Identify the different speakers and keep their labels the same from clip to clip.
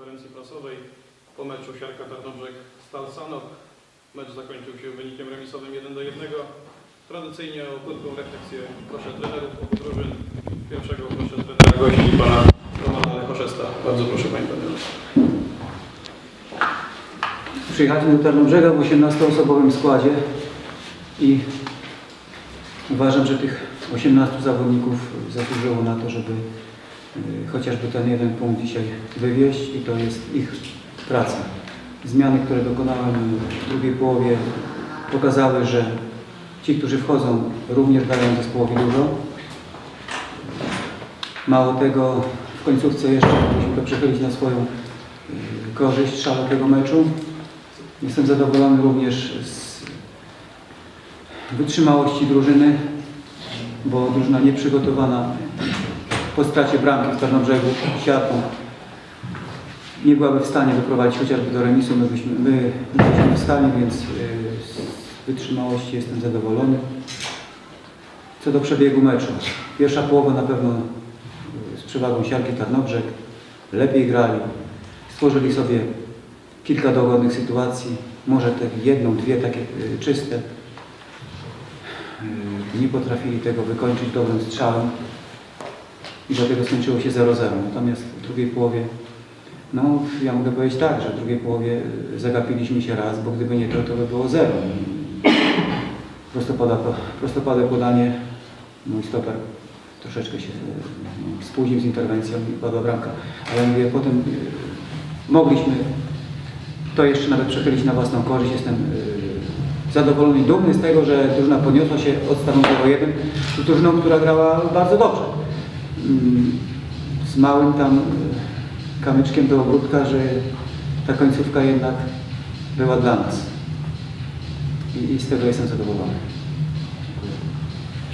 Speaker 1: konferencji prasowej po meczu Siarka Tarnobrzeg Stal Sanok. Mecz zakończył się wynikiem remisowym 1 do 1. Tradycyjnie o krótką refleksję proszę trenerów obu drużyn. Pierwszego proszę trenera gości pana Romana Lechoszesta. Bardzo proszę panie trenerze.
Speaker 2: Przyjechaliśmy do Tarnobrzega w 18-osobowym składzie i uważam, że tych 18 zawodników zasłużyło na to, żeby chociażby ten jeden punkt dzisiaj wywieźć i to jest ich praca. Zmiany, które dokonałem w drugiej połowie pokazały, że ci, którzy wchodzą również dają zespołowi dużo. Mało tego, w końcówce jeszcze musimy to przechylić na swoją y, korzyść szalę tego meczu. Jestem zadowolony również z wytrzymałości drużyny, bo drużyna nieprzygotowana po stracie bramki w Tarnobrzegu siatką nie byłaby w stanie doprowadzić chociażby do remisu. My, byśmy, my byliśmy w stanie, więc y, z wytrzymałości jestem zadowolony. Co do przebiegu meczu. Pierwsza połowa na pewno y, z przewagą siarki Tarnobrzeg. Lepiej grali. Stworzyli sobie kilka dogodnych sytuacji, może te jedną, dwie takie y, czyste. Nie potrafili tego wykończyć dobrym strzałem i dlatego skończyło się 0-0. Natomiast w drugiej połowie, no ja mogę powiedzieć tak, że w drugiej połowie y, zagapiliśmy się raz, bo gdyby nie to, to by było 0. Prostopada, prostopadłe podanie, mój stoper troszeczkę się y, no, spóźnił z interwencją i padła bramka. Ale mówię, potem y, mogliśmy to jeszcze nawet przechylić na własną korzyść. Jestem zadowolony i dumny z tego, że drużyna podniosła się od stanu 0-1 z drużyną, która grała bardzo dobrze. Mm, z małym tam yy, kamyczkiem do ogródka, że ta końcówka jednak była dla nas. I, i z tego jestem zadowolony.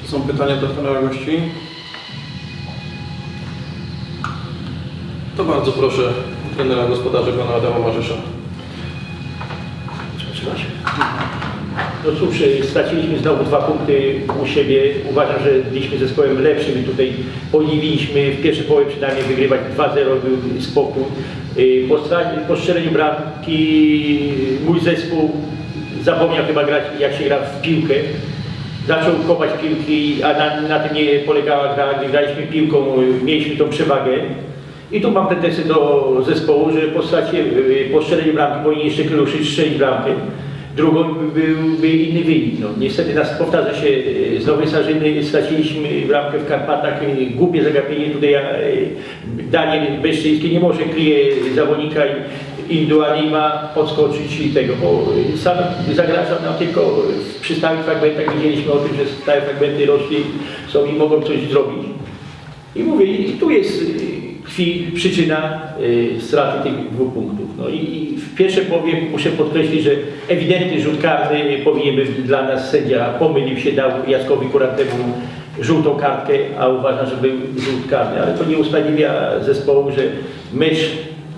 Speaker 1: Czy są pytania do trenera gości? To bardzo proszę trenera gospodarza pana Adama Marzysza.
Speaker 3: No cóż, e, straciliśmy znowu dwa punkty u siebie. Uważam, że byliśmy zespołem lepszym i tutaj powinniśmy w pierwszej połowie przynajmniej wygrywać 2-0, był spokój. E, Po, po strzeleniu bramki mój zespół zapomniał chyba grać jak się gra w piłkę. Zaczął kopać piłki, a na, na tym nie polegała gra, gdy graliśmy piłką, e, mieliśmy tą przewagę. I tu mam pretensje do zespołu, że po stracie, y, po strzeleniu bramki powinien jeszcze Kryluszyc strzelić bramkę. Drugą byłby inny wynik. No, niestety nas powtarza się y, z Nowej Sarzyny, straciliśmy bramkę w Karpatach, głupie zagapienie. Tutaj y, Daniel Beszczyński nie może kryje zawodnika indywidualnie podskoczyć i tego, bo y, sam zagraża nam tylko przy stałych fragmentach. Widzieliśmy o tym, że stałe fragmenty rośli są i mogą coś zrobić. I mówię, i tu jest tkwi przyczyna y, straty tych dwóch punktów. No i, i w pierwszej połowie muszę podkreślić, że ewidentny rzut karny powinien być dla nas sędzia. Pomylił się, dał Jackowi Kurantemu żółtą kartkę, a uważam, że był rzut karny. Ale to nie usprawiedliwia zespołu, że mecz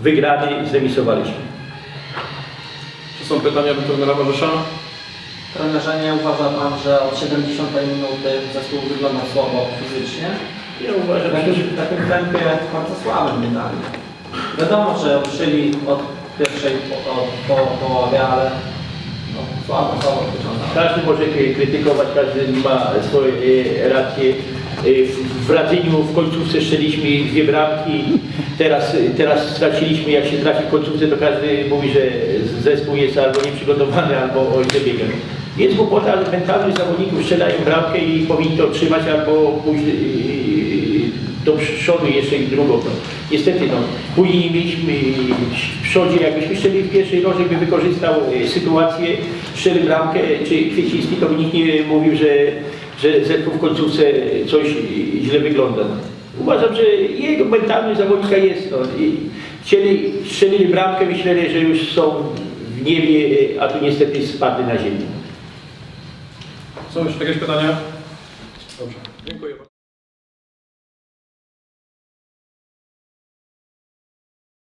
Speaker 3: wygrany zremisowaliśmy.
Speaker 1: Czy są pytania do trenera Marzysza?
Speaker 4: Trenerze, nie uważa Pan, że od 70 minuty zespół wyglądał słabo fizycznie?
Speaker 3: Ja uważam, że
Speaker 4: w takim tempie bardzo słabym wydali. Wiadomo, że ruszyli od pierwszej po, po połowie, ale no, słabo, słabo wyglądało.
Speaker 3: Każdy może krytykować, każdy ma swoje e, racje. E, W, Radzyniu w końcówce strzeliśmy dwie bramki, teraz, teraz straciliśmy, jak się trafi w końcówce, to każdy mówi, że zespół jest albo nieprzygotowany, albo o źle biega. Jest głupota, że mentalność zawodników strzelają bramkę i powinni to trzymać albo pójść do przodu jeszcze i drugą. No. Niestety no, później mieliśmy w przodzie, jakbyśmy strzeli w pierwszej roże, by wykorzystał e, sytuację, strzelił bramkę, czy Kwieciński, to by nikt nie mówił, że, że zespół w końcówce coś źle wygląda. Uważam, że jego mentalność zawodnika jest. No, i chcieli, strzelili bramkę, myśleli, że już są w niebie, e, a tu niestety spadli na ziemię.
Speaker 1: Są jeszcze jakieś pytania? Dobrze. Dziękuję.